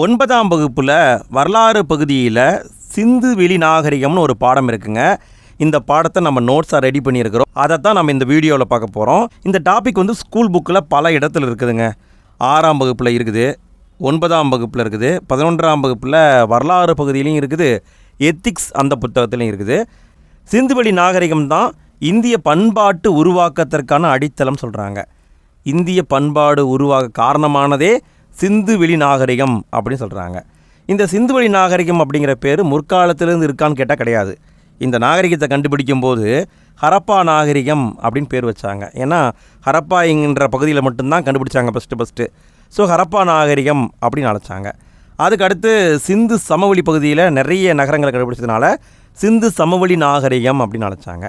ஒன்பதாம் வகுப்பில் வரலாறு பகுதியில் சிந்து வெளி நாகரிகம்னு ஒரு பாடம் இருக்குங்க. இந்த பாடத்தை நம்ம நோட்ஸாக ரெடி பண்ணியிருக்கிறோம். அதை தான் நம்ம இந்த வீடியோவில் பார்க்க போகிறோம் இந்த டாபிக் வந்து ஸ்கூல் புக்கில் பல இடத்துல இருக்குதுங்க. ஆறாம் வகுப்பில் இருக்குது ஒன்பதாம் வகுப்பில் இருக்குது பதினொன்றாம் வகுப்பில் வரலாறு பகுதியிலையும் இருக்குது எத்திக்ஸ் அந்த புத்தகத்துலையும் இருக்குது. சிந்துவெளி நாகரிகம் தான் இந்திய பண்பாட்டு உருவாக்கத்திற்கான அடித்தளம் சொல்கிறாங்க இந்திய பண்பாடு உருவாக காரணமானதே சிந்து வெளி நாகரிகம் அப்படின்னு சொல்கிறாங்க இந்த சிந்துவெளி நாகரிகம் அப்படிங்கிற பேர் முற்காலத்திலேருந்து இருக்கான்னு கேட்டால் கிடையாது. இந்த நாகரிகத்தை கண்டுபிடிக்கும் போது ஹரப்பா நாகரிகம் அப்படின்னு பேர் வச்சாங்க. ஏன்னா ஹரப்பா என்கின்ற பகுதியில் மட்டும்தான் கண்டுபிடிச்சாங்க ஃபஸ்ட்டு ஃபஸ்ட்டு ஸோ ஹரப்பா நாகரிகம் அப்படின்னு அழைச்சாங்க. அதுக்கு அடுத்து சிந்து சமவெளி பகுதியில் நிறைய நகரங்களை கண்டுபிடிச்சதுனால சிந்து சமவெளி நாகரிகம் அப்படின்னு அழைச்சாங்க.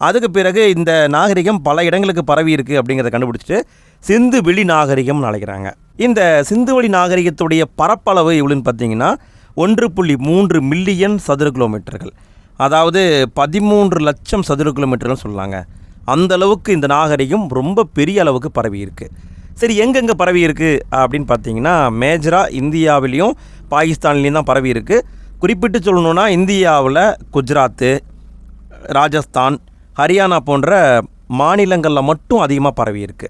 அதுக்கு பிறகு இந்த நாகரிகம் பல இடங்களுக்கு பரவி இருக்குது அப்படிங்கிறத கண்டுபிடிச்சிட்டு சிந்து வெளி நாகரிகம்னு அழைக்கிறாங்க. இந்த சிந்துவெளி நாகரிகத்துடைய பரப்பளவு எவ்வளோன்னு பார்த்தீங்கன்னா ஒன்று புள்ளி மூன்று மில்லியன் சதுர கிலோமீட்டர்கள். அதாவது பதிமூன்று லட்சம் சதுர கிலோமீட்டர்னு சொல்லலாங்க அந்த அளவுக்கு இந்த நாகரிகம் ரொம்ப பெரிய அளவுக்கு பரவி இருக்கு. சரி எங்கெங்கே பரவி இருக்கு அப்படின்னு பார்த்தீங்கன்னா மேஜராக இந்தியாவிலையும் பாகிஸ்தான்லேயும் தான் பரவி இருக்குது குறிப்பிட்டு சொல்லணுன்னா இந்தியாவில் குஜராத்து ராஜஸ்தான் ஹரியானா போன்ற மாநிலங்களில் மட்டும் அதிகமாக பரவி இருக்கு.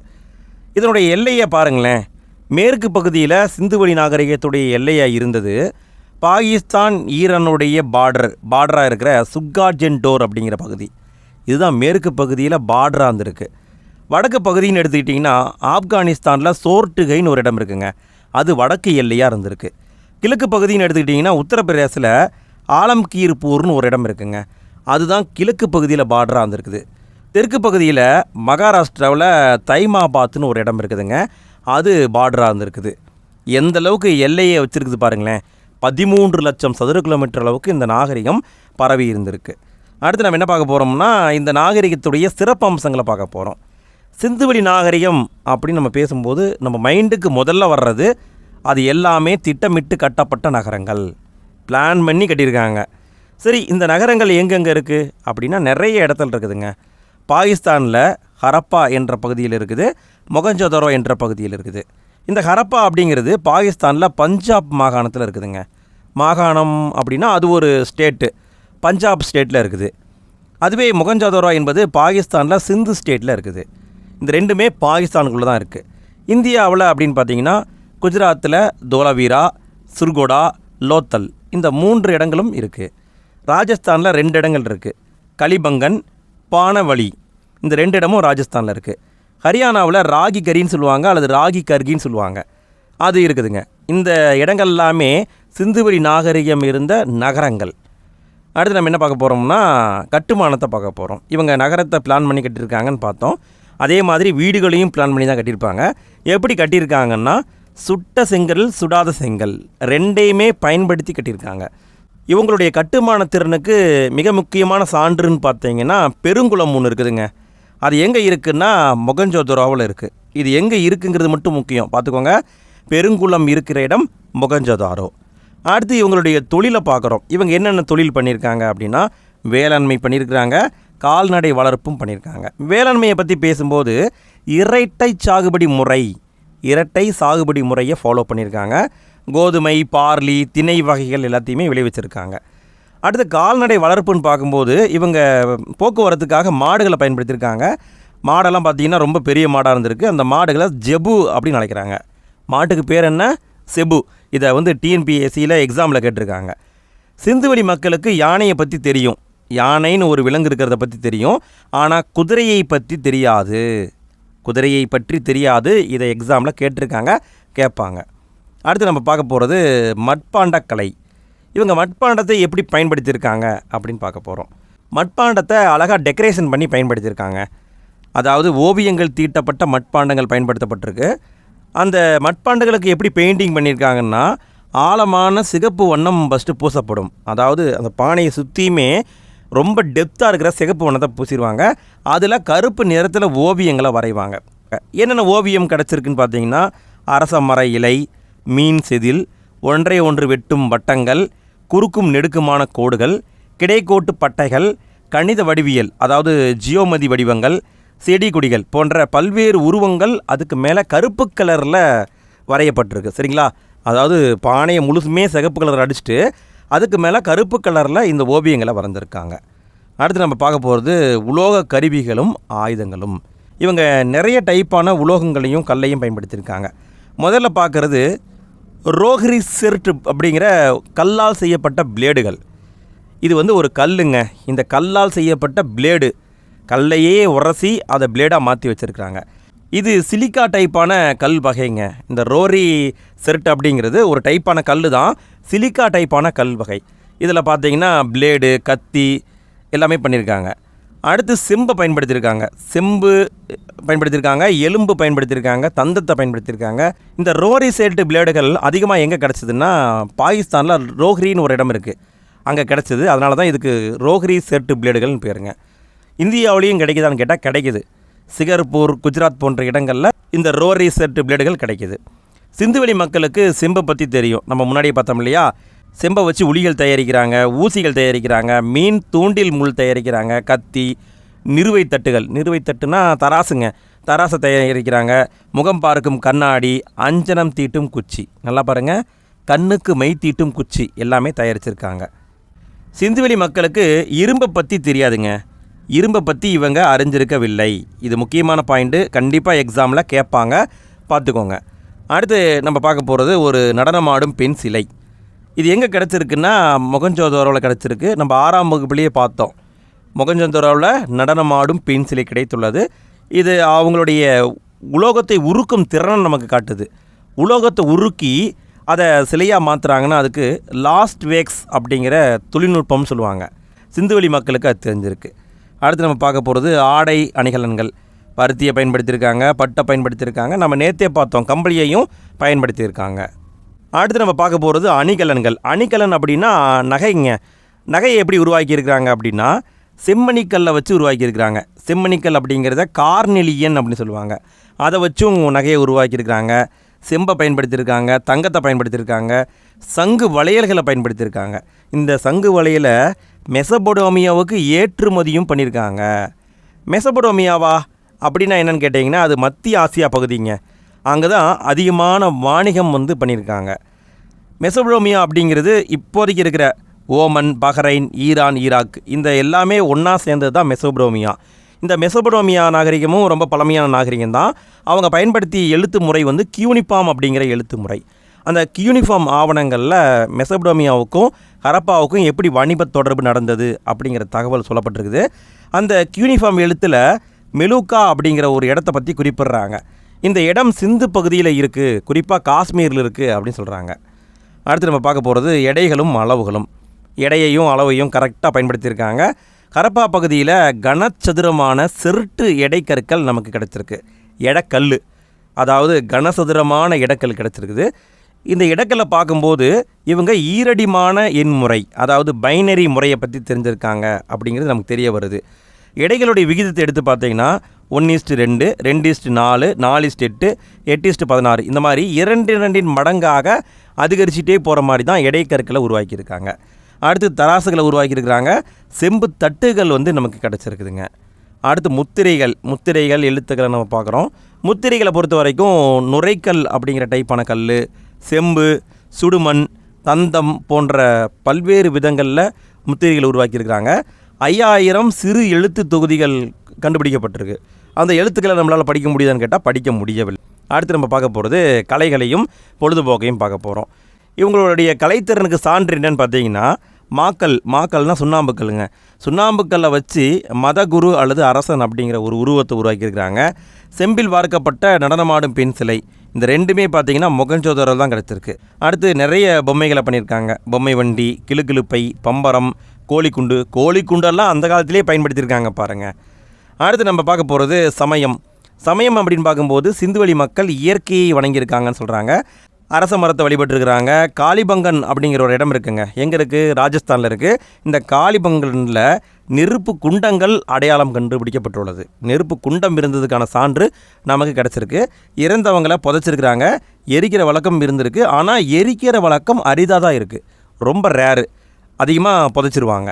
இதனுடைய எல்லையை பாருங்களேன். மேற்கு பகுதியில் சிந்துவெளி நாகரிகத்துடைய எல்லையாக இருந்தது. பாகிஸ்தான் ஈரானுடைய பார்டர் பார்டராக இருக்கிற சுக்கார்ஜென் டோர் அப்படிங்கிற பகுதி. இதுதான் மேற்கு பகுதியில் பார்டராக இருந்திருக்கு. வடக்கு பகுதின்னு எடுத்துக்கிட்டிங்கன்னா ஆப்கானிஸ்தானில் சோர்ட்டுகைன்னு ஒரு இடம் இருக்குங்க. அது வடக்கு எல்லையாக இருந்திருக்கு. கிழக்கு பகுதின்னு எடுத்துக்கிட்டிங்கன்னா உத்தரப்பிரதேசில் ஆலம்கீர்பூர்னு ஒரு இடம் இருக்குங்க. அதுதான் கிழக்கு பகுதியில் பார்டராக இருந்திருக்குது. தெற்கு பகுதியில் மகாராஷ்டிராவில் தைமாபாத்னு ஒரு இடம் இருக்குதுங்க. அது பார்டராக இருந்திருக்குது. எந்த அளவுக்கு எல்லையை வச்சுருக்குது பாருங்களேன். பதிமூன்று லட்சம் சதுர கிலோமீட்டர் அளவுக்கு இந்த நாகரிகம் பரவி இருந்திருக்கு. அடுத்து நம்ம என்ன பார்க்க போகிறோம்னா இந்த நாகரிகத்துடைய சிறப்பு அம்சங்களை பார்க்க போகிறோம் சிந்துவெளி நாகரிகம் அப்படின்னு நம்ம பேசும்போது நம்ம மைண்டுக்கு முதல்ல வர்றது அது எல்லாமே திட்டமிட்டு கட்டப்பட்ட நகரங்கள். பிளான் பண்ணி கட்டியிருக்காங்க. சரி இந்த நகரங்கள் எங்கெங்கே இருக்குது அப்படின்னா நிறைய இடத்துல இருக்குதுங்க. பாகிஸ்தானில் ஹரப்பா என்ற பகுதியில் இருக்குது மொகஞ்சதரோ என்ற பகுதியில் இருக்குது. இந்த ஹரப்பா அப்படிங்கிறது பாகிஸ்தானில் பஞ்சாப் மாகாணத்தில் இருக்குதுங்க. மாகாணம் அப்படின்னா அது ஒரு ஸ்டேட்டு பஞ்சாப் ஸ்டேட்டில் இருக்குது. அதுவே மொகஞ்சதரோ என்பது பாகிஸ்தானில் சிந்து ஸ்டேட்டில் இருக்குது. இந்த ரெண்டுமே பாகிஸ்தானுக்குள்ளே தான் இருக்குது இந்தியாவில் அப்படின்னு பார்த்தீங்கன்னா குஜராத்தில் தோலவீரா சுர்கோடா லோத்தல் இந்த மூன்று இடங்களும் இருக்குது ராஜஸ்தானில் ரெண்டு இடங்கள் இருக்குது கலிபங்கன் பானவலி இந்த ரெண்டு இடமும் ராஜஸ்தானில் இருக்குது ஹரியானாவில் ராகி கரின்னு சொல்லுவாங்க அல்லது ராகி கர்கின்னு சொல்லுவாங்க. அது இருக்குதுங்க. இந்த இடங்கள் எல்லாமே சிந்துவெளி நாகரிகம் இருந்த நகரங்கள். அடுத்து நம்ம என்ன பார்க்க போகிறோம்னா கட்டுமானத்தை பார்க்க போகிறோம் இவங்க நகரத்தை பிளான் பண்ணி கட்டியிருக்காங்கன்னு பார்த்தோம். அதே மாதிரி வீடுகளையும் பிளான் பண்ணி தான் கட்டியிருப்பாங்க. எப்படி கட்டியிருக்காங்கன்னா சுட்ட செங்கல் சுடாத செங்கல். ரெண்டையுமே பயன்படுத்தி கட்டியிருக்காங்க. இவங்களுடைய கட்டுமான திறனுக்கு மிக முக்கியமான சான்றுன்னு பார்த்தீங்கன்னா பெருங்குளம் ஒன்று இருக்குதுங்க. அது எங்கே இருக்குன்னா மொகஞ்சோதரோவில் இருக்குது இது எங்கே இருக்குங்கிறது மட்டும் முக்கியம். பார்த்துக்கோங்க. பெருங்குளம் இருக்கிற இடம் மொகஞ்சதாரோ. அடுத்து இவங்களுடைய தொழிலை பார்க்குறோம். இவங்க என்னென்ன தொழில் பண்ணியிருக்காங்க அப்படின்னா வேளாண்மை பண்ணியிருக்கிறாங்க கால்நடை வளர்ப்பும் பண்ணியிருக்காங்க. வேளாண்மையை பற்றி பேசும்போது இரட்டை சாகுபடி முறை இரட்டை சாகுபடி முறையை ஃபாலோ பண்ணியிருக்காங்க. கோதுமை பார்லி திணை வகைகள் எல்லாத்தையுமே விளைவிச்சிருக்காங்க. அடுத்து கால்நடை வளர்ப்புன்னு பார்க்கும்போது இவங்க போக்குவரத்துக்காக மாடுகளை பயன்படுத்தியிருக்காங்க. மாடெல்லாம் பார்த்திங்கன்னா ரொம்ப பெரிய மாடாக இருந்திருக்கு. அந்த மாடுகளை ஜெபு அப்படின்னு அழைக்கிறாங்க. மாட்டுக்கு பேர் என்ன? செபு. இதை வந்து டிஎன்பிஎஸ்சியில் எக்ஸாமில் கேட்டிருக்காங்க. சிந்துவெளி மக்களுக்கு யானையை பற்றி தெரியும். யானைன்னு ஒரு விலங்கு இருக்கிறத பற்றி தெரியும். ஆனால் குதிரையை பற்றி தெரியாது. குதிரையை பற்றி தெரியாது. இதை எக்ஸாமில் கேட்டிருக்காங்க. கேட்பாங்க. அடுத்து நம்ம பார்க்க போகிறது மட்பாண்டக்கலை. இவங்க மட்பாண்டத்தை எப்படி பயன்படுத்தியிருக்காங்க அப்படின்னு பார்க்க போகிறோம் மட்பாண்டத்தை அழகாக டெக்கரேஷன் பண்ணி பயன்படுத்தியிருக்காங்க. அதாவது ஓவியங்கள் தீட்டப்பட்ட மட்பாண்டங்கள் பயன்படுத்தப்பட்டிருக்கு. அந்த மட்பாண்டங்களுக்கு எப்படி பெயிண்டிங் பண்ணியிருக்காங்கன்னா ஆழமான சிகப்பு வண்ணம் ஃபஸ்ட்டு பூசப்படும். அதாவது அந்த பானையை சுற்றியுமே ரொம்ப டெப்த்தாக இருக்கிற சிகப்பு வண்ணத்தை பூசிடுவாங்க. அதில் கருப்பு நிறத்தில் ஓவியங்களை வரைவாங்க. என்னென்ன ஓவியம் கிடச்சிருக்குன்னு பார்த்தீங்கன்னா அரச மர இலை மீன் செதில் ஒன்றை ஒன்று வெட்டும் வட்டங்கள் குறுக்கும் நெடுக்குமான கோடுகள் கிடைக்கோட்டு பட்டைகள் கணித வடிவியல் அதாவது ஜியோமதி வடிவங்கள் செடி கொடிகள் போன்ற பல்வேறு உருவங்கள் அதுக்கு மேலே கருப்பு கலரில் வரையப்பட்டிருக்கு. சரிங்களா? அதாவது பானையை முழுசுமே சிகப்பு கலர் அடிச்சுட்டு அதுக்கு மேலே கருப்பு கலரில் இந்த ஓவியங்களை வரைஞ்சிருக்காங்க அடுத்து நம்ம பார்க்க போகிறது உலோக கருவிகளும் ஆயுதங்களும். இவங்க நிறைய டைப்பான உலோகங்களையும் கல்லையும் பயன்படுத்தியிருக்காங்க. முதல்ல பார்க்குறது ரோஹரி செர்ட் அப்படிங்கிற கல்லால் செய்யப்பட்ட பிளேடுகள் இது வந்து ஒரு கல்லுங்க. இந்த கல்லால் செய்யப்பட்ட பிளேடு கல்லையே உரசி அதை பிளேடாக மாற்றி வச்சுருக்கிறாங்க. இது சிலிக்கா டைப்பான கல் வகைங்க. இந்த ரோரி செர்ட் அப்படிங்கிறது ஒரு டைப்பான கல் தான் சிலிக்கா டைப்பான கல் வகை. இதில் பார்த்தீங்கன்னா பிளேடு கத்தி எல்லாமே பண்ணியிருக்காங்க அடுத்து செம்பை பயன்படுத்தியிருக்காங்க. செம்பு பயன்படுத்தியிருக்காங்க எலும்பு பயன்படுத்தியிருக்காங்க தந்தத்தை பயன்படுத்தியிருக்காங்க. இந்த ரோரி செர்ட் பிளேடுகள் அதிகமாக எங்கே கிடச்சிதுன்னா பாகிஸ்தானில் ரோஹ்ரின்னு ஒரு இடம் இருக்குது அங்கே கிடச்சிது. அதனால தான் இதுக்கு ரோஹ்ரி சேர்ட்டு பிளேடுகள்னு பேருங்க. இந்தியாவிலையும் கிடைக்குதான்னு கேட்டால் கிடைக்குது. சிகர்பூர் குஜராத் போன்ற இடங்களில் இந்த ரோரி சேர்ட்டு பிளேடுகள் கிடைக்குது. சிந்துவெளி மக்களுக்கு செம்பை பற்றி தெரியும். நம்ம முன்னாடியே பார்த்தோம் இல்லையா? செம்பை வச்சு உளிகள் தயாரிக்கிறாங்க ஊசிகள் தயாரிக்கிறாங்க மீன் தூண்டில் முள் தயாரிக்கிறாங்க கத்தி நிறுவை தட்டுகள். நிறுவை தட்டுனா தராசுங்க. தராசை தயாரிக்கிறாங்க. முகம் பார்க்கும் கண்ணாடி அஞ்சனம் தீட்டும் குச்சி. நல்லா பாருங்கள் கண்ணுக்கு மை தீட்டும் குச்சி எல்லாமே தயாரிச்சிருக்காங்க. சிந்துவெளி மக்களுக்கு இரும்பை பற்றி தெரியாதுங்க. இரும்பை பற்றி இவங்க அறிஞ்சிருக்கவில்லை. இது முக்கியமான பாயிண்ட்டு கண்டிப்பாக எக்ஸாமில் கேட்பாங்க. பார்த்துக்கோங்க. அடுத்து நம்ம பார்க்க போகிறது ஒரு நடனமாடும் பெண் சிலை. இது எங்கே கிடச்சிருக்குன்னா மொகஞ்சோதோரோவில் கிடச்சிருக்கு. நம்ம ஆறாம் வகுப்புலேயே பார்த்தோம். மொகஞ்சோதோரோவில் நடனமாடும் பெண் சிலை கிடைத்துள்ளது. இது அவங்களுடைய உலோகத்தை உருக்கும் திறனை நமக்கு காட்டுது. உலோகத்தை உருக்கி அதை சிலையாக மாற்றுறாங்கன்னா அதுக்கு லாஸ்ட் வேக்ஸ் அப்படிங்கிற தொழில்நுட்பம்னு சொல்லுவாங்க. சிந்துவெளி மக்களுக்கு அது தெரிஞ்சிருக்கு. அடுத்து நம்ம பார்க்க போகிறது ஆடை அணிகலன்கள். பருத்தியை பயன்படுத்தியிருக்காங்க பட்டை பயன்படுத்தியிருக்காங்க. நம்ம நேற்றே பார்த்தோம் கம்பளியையும் பயன்படுத்தியிருக்காங்க. அடுத்து நம்ம பார்க்க போகிறது அணிகலன்கள். அணிகலன் அப்படின்னா நகைங்க. நகையை எப்படி உருவாக்கியிருக்கிறாங்க அப்படின்னா செம்மணிக்கல்லை வச்சு உருவாக்கியிருக்கிறாங்க. செம்மணிக்கல் அப்படிங்கிறத கார்னெலியன் அப்படின்னு சொல்லுவாங்க. அதை வச்சும் நகையை உருவாக்கியிருக்கிறாங்க. செம்பை பயன்படுத்தியிருக்காங்க தங்கத்தை பயன்படுத்தியிருக்காங்க சங்கு வளையல்களை பயன்படுத்தியிருக்காங்க. இந்த சங்கு வளையலை மெசபொடோமியாவுக்கு ஏற்றுமதியும் பண்ணியிருக்காங்க. மெசபொடோமியாவா அப்படின்னா என்னன்னு கேட்டிங்கன்னா அது மத்திய ஆசியா பகுதிங்க. அங்கே தான் அதிகமான வாணிகம் வந்து பண்ணியிருக்காங்க. மெசபடோமியா அப்படிங்கிறது இப்போதைக்கு இருக்கிற ஓமன் பஹ்ரைன் ஈரான் ஈராக் இந்த எல்லாமே ஒன்றா சேர்ந்தது தான் மெசபடோமியா இந்த மெசபடோமியா நாகரிகமும் ரொம்ப பழமையான நாகரிகம் தான். அவங்க பயன்படுத்திய எழுத்து முறை வந்து கியூனிஃபார்ம் அப்படிங்கிற எழுத்து முறை. அந்த கியூனிஃபார்ம் ஆவணங்களில் மெசபடோமியாவுக்கும் ஹரப்பாவுக்கும் எப்படி வணிப தொடர்பு நடந்தது அப்படிங்கிற தகவல் சொல்லப்பட்டிருக்குது. அந்த கியூனிஃபார்ம் எழுத்தில் மெலூக்கா அப்படிங்கிற ஒரு இடத்த பற்றி குறிப்பிடுறாங்க. இந்த இடம் சிந்து பகுதியில் இருக்குது குறிப்பாக காஷ்மீரில் இருக்குது அப்படின்னு சொல்கிறாங்க அடுத்து நம்ம பார்க்க போகிறது எடைகளும் அளவுகளும். எடையையும் அளவையும் கரெக்டாக பயன்படுத்தியிருக்காங்க. கரப்பா பகுதியில் கனச்சதுரமான செருட்டு எடைக்கற்கள் நமக்கு கிடச்சிருக்கு. எடைக்கல் அதாவது கனசதுரமான இடக்கல் கிடச்சிருக்குது. இந்த இடக்கல்லை பார்க்கும்போது இவங்க ஈரடிமான எண்முறை அதாவது பைனரி முறையை பற்றி தெரிஞ்சிருக்காங்க அப்படிங்கிறது நமக்கு தெரிய வருது. எடைகளுடைய விகிதத்தை எடுத்து பார்த்தீங்கன்னா ஒன் ஈஸ்ட் ரெண்டு ரெண்டு ஈஸ்ட் நாலு நாலு ஈஸ்ட் எட்டு எட்டு ஈஸ்ட் பதினாறு. இந்த மாதிரி இரண்டு இரண்டின் மடங்காக அதிகரிச்சுட்டே போகிற மாதிரி தான் இடைக்கற்களை உருவாக்கியிருக்காங்க. அடுத்து தராசுகளை உருவாக்கியிருக்கிறாங்க. செம்பு தட்டுகள் வந்து நமக்கு கிடச்சிருக்குதுங்க. அடுத்து முத்திரைகள் முத்திரைகள் எழுத்துக்களை நம்ம பார்க்குறோம். முத்திரைகளை பொறுத்த வரைக்கும் நுரைக்கல் அப்படிங்கிற டைப்பான கல் செம்பு சுடுமண் தந்தம் போன்ற பல்வேறு விதங்களில் முத்திரைகள் உருவாக்கியிருக்கிறாங்க. ஐயாயிரம் சிறு எழுத்து தொகுதிகள் கண்டுபிடிக்கப்பட்டிருக்கு. அந்த எழுத்துக்களை நம்மளால் படிக்க முடியுதான்னு கேட்டால் படிக்க முடியவில்லை. அடுத்து நம்ம பார்க்க போகிறது கலைகளையும் பொழுதுபோக்கையும் பார்க்க போகிறோம் இவங்களுடைய கலைத்திறனுக்கு சான்று என்னன்னு பார்த்தீங்கன்னா மாக்கல் மாக்கல்னால் சுண்ணாம்புக்கல்லுங்க சுண்ணாம்புக்கல்லை வச்சு மதகுரு அல்லது அரசன் அப்படிங்கிற ஒரு உருவத்தை உருவாக்கியிருக்கிறாங்க. செம்பில் வார்க்கப்பட்ட நடனமாடும் பெண் சிலை. இந்த ரெண்டுமே பார்த்தீங்கன்னா முகஞ்சோதரில் தான் கிடச்சிருக்கு. அடுத்து நிறைய பொம்மைகளை பண்ணியிருக்காங்க. பொம்மை வண்டி கிளுகிளுப்பை பம்பரம் கோழிக்குண்டு. கோழிக்குண்டெல்லாம் அந்த காலத்திலே பயன்படுத்தியிருக்காங்க பாருங்கள் அடுத்து நம்ம பார்க்க போகிறது சமயம். சமயம் அப்படின்னு பார்க்கும்போது சிந்துவெளி மக்கள் இயற்கையை வணங்கியிருக்காங்கன்னு சொல்கிறாங்க அரச மரத்தை வழிபட்டுருக்கிறாங்க. காளிபங்கன் அப்படிங்கிற ஒரு இடம் இருக்குங்க. எங்கே இருக்குது ராஜஸ்தானில் இருக்குது இந்த காளிபங்கனில் நெருப்பு குண்டங்கள் அடையாளம் கண்டுபிடிக்கப்பட்டுள்ளது. நெருப்பு குண்டம் இருந்ததுக்கான சான்று நமக்கு கிடச்சிருக்கு. இறந்தவங்களை புதைச்சிருக்கிறாங்க. எரிக்கிற வழக்கம் இருந்திருக்கு. ஆனால் எரிக்கிற வழக்கம் அரிதாக தான் இருக்குது ரொம்ப ரேரு அதிகமாக புதைச்சிருவாங்க.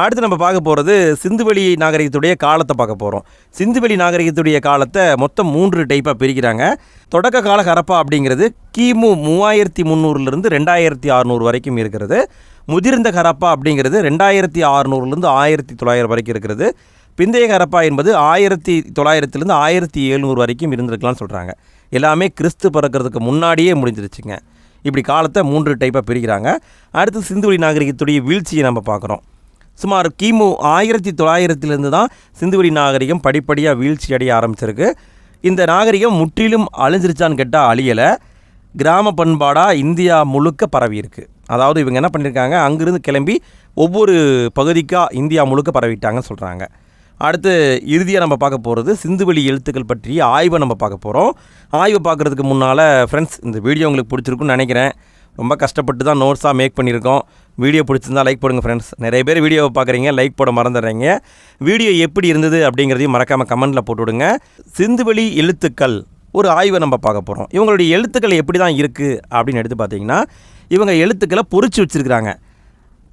அடுத்து நம்ம பார்க்க போகிறது சிந்துவெளி நாகரிகத்துடைய காலத்தை பார்க்க போகிறோம் சிந்துவெளி நாகரிகத்துடைய காலத்தை மொத்தம் மூன்று டைப்பாக பிரிக்கிறாங்க. தொடக்க கால ஹரப்பா அப்படிங்கிறது கிமு மூவாயிரத்தி முந்நூறுலேருந்து ரெண்டாயிரத்தி அறநூறு வரைக்கும் இருக்கிறது. முதிர்ந்த ஹரப்பா அப்படிங்கிறது ரெண்டாயிரத்தி அறநூறுலேருந்து ஆயிரத்தி தொள்ளாயிரம் வரைக்கும் இருக்கிறது. பிந்தைய ஹரப்பா என்பது ஆயிரத்தி தொள்ளாயிரத்துலேருந்து ஆயிரத்தி எழுநூறு வரைக்கும் இருந்திருக்கலாம்னு சொல்கிறாங்க எல்லாமே கிறிஸ்து பிறக்கிறதுக்கு முன்னாடியே முடிஞ்சிருச்சுங்க. இப்படி காலத்தை மூன்று டைப்பாக பிரிக்கிறாங்க. அடுத்து சிந்துவெளி நாகரிகத்துடைய வீழ்ச்சியை நம்ம பார்க்குறோம். சுமார் கிமு ஆயிரத்தி தொள்ளாயிரத்திலிருந்து தான் சிந்துவெளி நாகரிகம் படிப்படியாக வீழ்ச்சி அடைய ஆரம்பிச்சிருக்கு. இந்த நாகரிகம் முற்றிலும் அழிஞ்சிருச்சான்னு கேட்டால் அழியலை. கிராம பண்பாடாக இந்தியா முழுக்க பரவி அதாவது இவங்க என்ன பண்ணியிருக்காங்க அங்கிருந்து கிளம்பி ஒவ்வொரு பகுதிக்காக இந்தியா முழுக்க பரவிட்டாங்கன்னு சொல்கிறாங்க அடுத்து இறுதியாக நம்ம பார்க்க போகிறது சிந்துவெளி எழுத்துக்கள் பற்றிய ஆய்வை நம்ம பார்க்க போகிறோம் ஆய்வை பார்க்குறதுக்கு முன்னால் ஃப்ரெண்ட்ஸ் இந்த வீடியோ உங்களுக்கு பிடிச்சிருக்குன்னு நினைக்கிறேன். ரொம்ப கஷ்டப்பட்டு தான் நோட்ஸாக மேக் பண்ணியிருக்கோம். வீடியோ பிடிச்சிருந்தா லைக் போடுங்க ஃப்ரெண்ட்ஸ் நிறைய பேர் வீடியோவை பார்க்குறீங்க லைக் போட மறந்துடுறீங்க. வீடியோ எப்படி இருந்தது அப்படிங்கிறதையும் மறக்காமல் கமெண்ட்டில் போட்டு விடுங்க சிந்துவெளி எழுத்துக்கள் ஒரு ஆய்வை நம்ம பார்க்க போகிறோம் இவங்களுடைய எழுத்துக்கள் எப்படி தான் இருக்குது அப்படின்னு எடுத்து பார்த்தீங்கன்னா இவங்க எழுத்துக்களை பொறிச்சு வச்சுருக்கிறாங்க.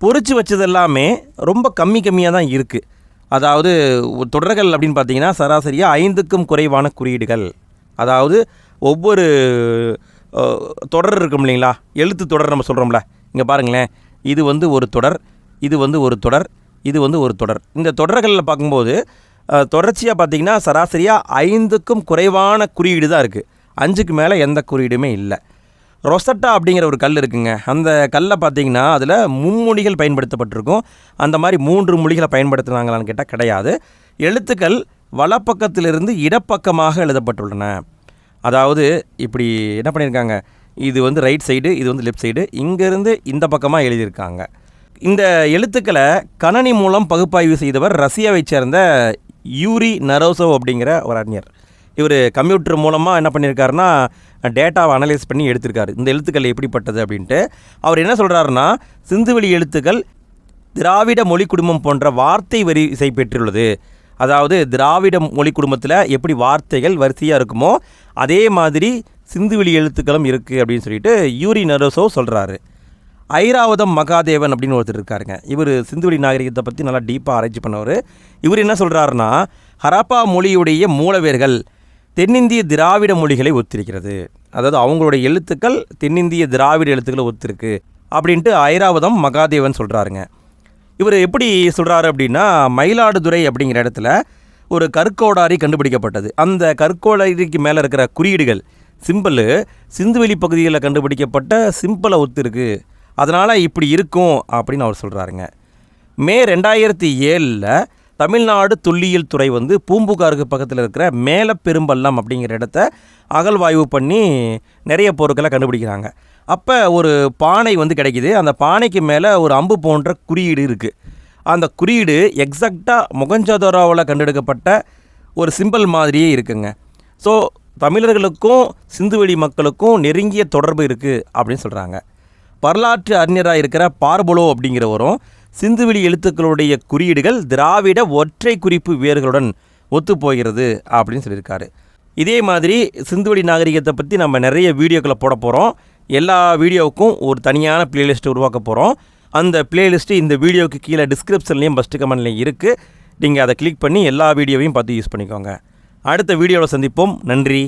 பொறிச்சு வச்சது எல்லாமே ரொம்ப கம்மி கம்மியாக தான் இருக்குது அதாவது தொடர்கள் அப்படின்னு பார்த்தீங்கன்னா சராசரியாக ஐந்துக்கும் குறைவான குறியீடுகள். அதாவது ஒவ்வொரு தொடர் இருக்கும் இல்லைங்களா? எழுத்து தொடர் நம்ம சொல்கிறோம்ல இங்கே பாருங்களேன். இது வந்து ஒரு தொடர் இது வந்து ஒரு தொடர் இது வந்து ஒரு தொடர். இந்த தொடர்களில் பார்க்கும்போது தொடர்ச்சியாக பார்த்தீங்கன்னா சராசரியாக ஐந்துக்கும் குறைவான குறியீடு தான் இருக்குது அஞ்சுக்கு மேலே எந்த குறியீடுமே இல்லை. ரொசட்டா அப்படிங்கிற ஒரு கல் இருக்குங்க. அந்த கல்லை பார்த்தீங்கன்னா அதில் மும்மொழிகள் பயன்படுத்தப்பட்டிருக்கும். அந்த மாதிரி மூன்று மொழிகளை பயன்படுத்தினாங்களான்னு கேட்டால் கிடையாது. எழுத்துக்கள் வலப்பக்கத்திலிருந்து இடப்பக்கமாக எழுதப்பட்டுள்ளன. அதாவது இப்படி என்ன பண்ணியிருக்காங்க? இது வந்து ரைட் சைடு இது வந்து லெஃப்ட் சைடு இங்கேருந்து இந்த பக்கமாக எழுதியிருக்காங்க. இந்த எழுத்துக்களை கணனி மூலம் பகுப்பாய்வு செய்தவர் ரஷ்யாவைச் சேர்ந்த யூரி நரோசோவ் அப்படிங்கிற ஒரு அறிஞர். இவர் கம்ப்யூட்டர் மூலமாக என்ன பண்ணியிருக்காருன்னா டேட்டாவை அனலைஸ் பண்ணி எடுத்திருக்காரு. இந்த எழுத்துக்கள் எப்படிப்பட்டது அப்படின்ட்டு. அவர் என்ன சொல்கிறாருன்னா சிந்துவெளி எழுத்துக்கள் திராவிட மொழி குடும்பம் போன்ற வார்த்தை வரிசை பெற்றுள்ளது. அதாவது திராவிட மொழி குடும்பத்தில் எப்படி வார்த்தைகள் வரிசையாக இருக்குமோ அதே மாதிரி சிந்துவெளி எழுத்துக்களும் இருக்குது அப்படின்னு சொல்லிட்டு யூரி நரோசோ சொல்கிறாரு ஐராவதம் மகாதேவன் அப்படின்னு ஒருத்தர் இருக்காருங்க. இவர் சிந்துவெளி நாகரிகத்தை பற்றி நல்லா டீப்பாக ஆராய்ச்சி பண்ணவர். இவர் என்ன சொல்கிறாருன்னா ஹராப்பா மொழியுடைய மூலவேர்கள் தென்னிந்திய திராவிட மொழிகளை ஒத்திருக்கிறது. அதாவது அவங்களுடைய எழுத்துக்கள் தென்னிந்திய திராவிட எழுத்துக்களை ஒத்திருக்கு. அப்படின்ட்டு ஐராவதம் மகாதேவன் சொல்கிறாருங்க இவர் எப்படி சொல்கிறாரு அப்படின்னா மயிலாடுதுறை அப்படிங்கிற இடத்துல ஒரு கற்கோடாரி கண்டுபிடிக்கப்பட்டது. அந்த கற்கோடாரிக்கு மேலே இருக்கிற குறியீடுகள் சிம்பிள் சிந்துவெளி பகுதிகளில் கண்டுபிடிக்கப்பட்ட சிம்பிளை ஒத்துருக்கு அதனால் இப்படி இருக்கும் அப்படின்னு அவர் சொல்கிறாருங்க மே ரெண்டாயிரத்தி ஏழில் தமிழ்நாடு தொல்லியல் துறை வந்து பூம்புகாருக்கு பக்கத்தில் இருக்கிற மேலப்பெரும்பள்ளம் அப்படிங்கிற இடத்த அகழ்வாய்வு பண்ணி நிறைய பொருட்களை கண்டுபிடிக்கிறாங்க. அப்போ ஒரு பானை வந்து கிடைக்கிது. அந்த பானைக்கு மேலே ஒரு அம்பு போன்ற குறியீடு இருக்குது அந்த குறியீடு எக்ஸாக்டாக மொகஞ்சதோராவில் கண்டெடுக்கப்பட்ட ஒரு சிம்பிள் மாதிரியே இருக்குங்க. ஸோ தமிழர்களுக்கும் சிந்துவெளி மக்களுக்கும் நெருங்கிய தொடர்பு இருக்குது அப்படின்னு சொல்கிறாங்க வரலாற்று அறிஞராக இருக்கிற பார்பொலோ அப்படிங்கிறவரும் சிந்துவெளி எழுத்துக்களுடைய குறியீடுகள் திராவிட ஒற்றை குறிப்பு வேர்களுடன் ஒத்துப்போகிறது அப்படின்னு சொல்லியிருக்காரு. இதே மாதிரி சிந்துவெளி நாகரிகத்தை பற்றி நம்ம நிறைய வீடியோக்களை போட போகிறோம் எல்லா வீடியோவுக்கும் ஒரு தனியான பிளேலிஸ்ட்டு உருவாக்க போகிறோம் அந்த பிளேலிஸ்ட்டு இந்த வீடியோவுக்கு கீழே டிஸ்கிரிப்ஷன்லேயும் ஃபஸ்ட்டு கமெண்ட்லேயும் இருக்குது நீங்கள் அதை கிளிக் பண்ணி எல்லா வீடியோவையும் பார்த்து யூஸ் பண்ணிக்கோங்க. அடுத்த வீடியோவில் சந்திப்போம். நன்றி.